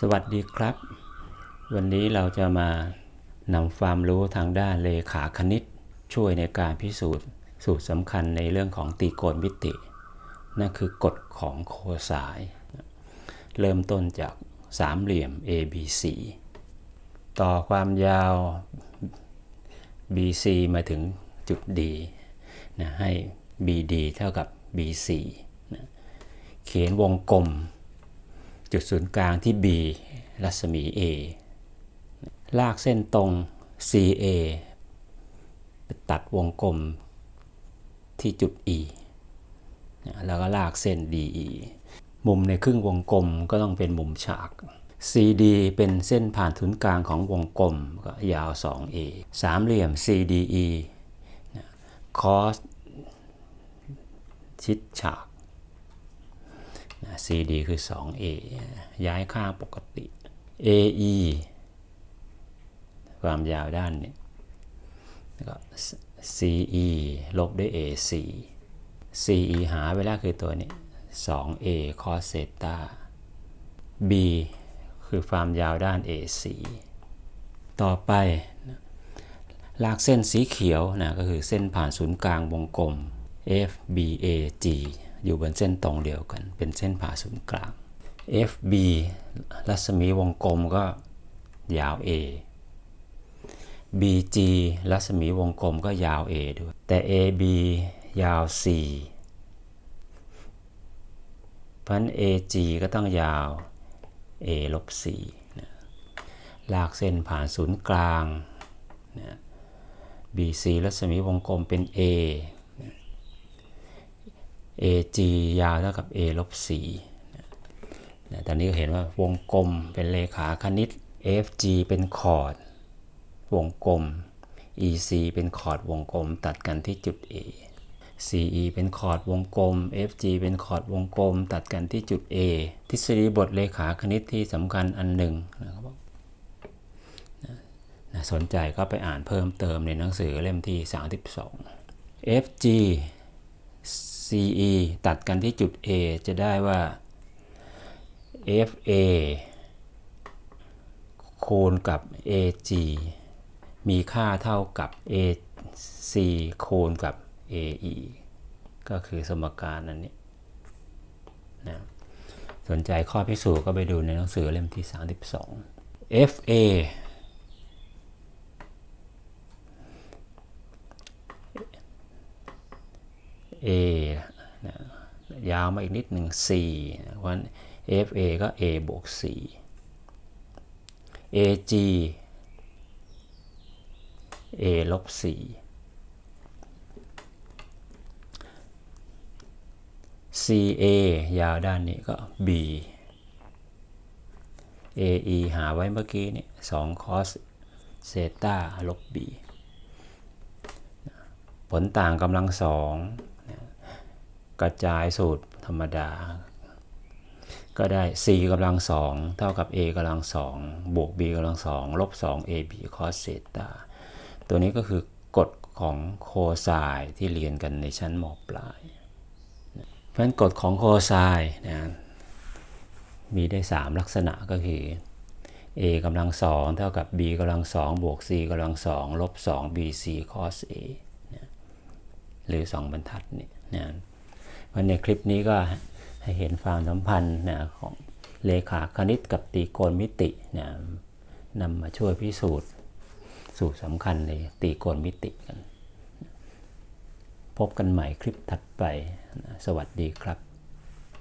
สวัสดีครับ วันนี้เราจะมานำความรู้ทางด้านเลขาคณิต ช่วยในการพิสูจน์สูตรสำคัญในเรื่องของตรีโกณมิติ นั่นคือกฎของโคสาย เริ่มต้นจากสามเหลี่ยม ABC ต่อความยาว BC มาถึงจุด D นะให้ BD เท่ากับ BC นะเขียนวงกลม จุดศูนย์กลางที่ B รัศมี A ลากเส้นตรง CA ไปตัดวงกลมที่จุด E แล้วก็ลากเส้น DE มุมในครึ่งวงกลมก็ต้องเป็นมุมฉาก CD เป็นเส้นผ่านศูนย์กลางของวงกลมก็ยาว 2A สามเหลี่ยม CDE นะ cos ชิดฉาก CD คือ 2A ย้ายข้างปกติ AE ความยาวด้านนี้แล้วก็ CE ลบด้วย AC CE หาเวลาคือตัวนี้ 2A cos theta B คือความยาวด้าน AC ต่อไป ลากเส้นสีเขียวนะก็คือเส้นผ่านศูนย์กลางวงกลม FBAG อยู่บนเส้นตรงเดียวกัน เป็นเส้นผ่าศูนย์กลาง FB รัศมีวงกลมก็ยาว A BG รัศมีวงกลมก็ยาว A ด้วย แต่ AB ยาว C เพราะนั้น AG ก็ต้องยาว A ลบ C นะลากเส้นผ่านศูนย์กลางนะ BC รัศมีวงกลมเป็น A AG ยาวเท่ากับ A ลบ4นะตอนนี้ก็เห็นว่าวงกลมเป็นเลขาคณิต FG เป็นคอร์ดวงกลม EC เป็นคอร์ดวงกลม ตัดกันที่จุด A CE เป็นคอร์ดวงกลม FG เป็นคอร์ดวงกลม ตัดกันที่จุด A ทฤษฎีบทเลขาคณิตที่สำคัญอันหนึ่งนะครับนะสนใจก็ไปอ่านเพิ่มเติมในหนังสือเล่มที่ 32 FG CE ตัดกันที่จุด A จะได้ว่า FA คูณกับ AG มีค่าเท่ากับ AC คูณกับ AE ก็คือสมการอันนี้นะสนใจข้อพิสูจน์ก็ไปดูในหนังสือเล่มที่ 32 FA A นะ ยาวมาอีกนิดหนึ่ง4นะเพราะฉะนั้น FA ก็ A บวก4 AG A ลบ4 CA ยาวด้านนี้ก็ B AE หาไว้เมื่อกี้นี่2 cos เซต้าลบ B ผลต่างกำลังสอง ระจายสูตรธรรมดา ก็ได้ c กำลังสองเท่ากับ a กำลังสองบวก b กำลังสองลบ2 ab cos เซตาตัวนี้ก็คือกฎของโคไซน์ที่เรียนกันในชั้นมปลาย เพราะฉะนั้นกฎของโคไซน์นะมีได้ 3 ลักษณะก็คือ a กำลังสองเท่ากับ b กำลังสองบวก c กำลังสองลบ2 bc cos a หรือ 2 บรรทัดนี่นะ วันในคลิปนี้ก็ให้เห็นความสัมพันธ์นะของเลขาคณิตกับตรีโกณมิตินะนำมาช่วยพิสูจน์สูตรสำคัญในตรีโกณมิติกัน พบกันใหม่คลิปถัดไปนะสวัสดีครับ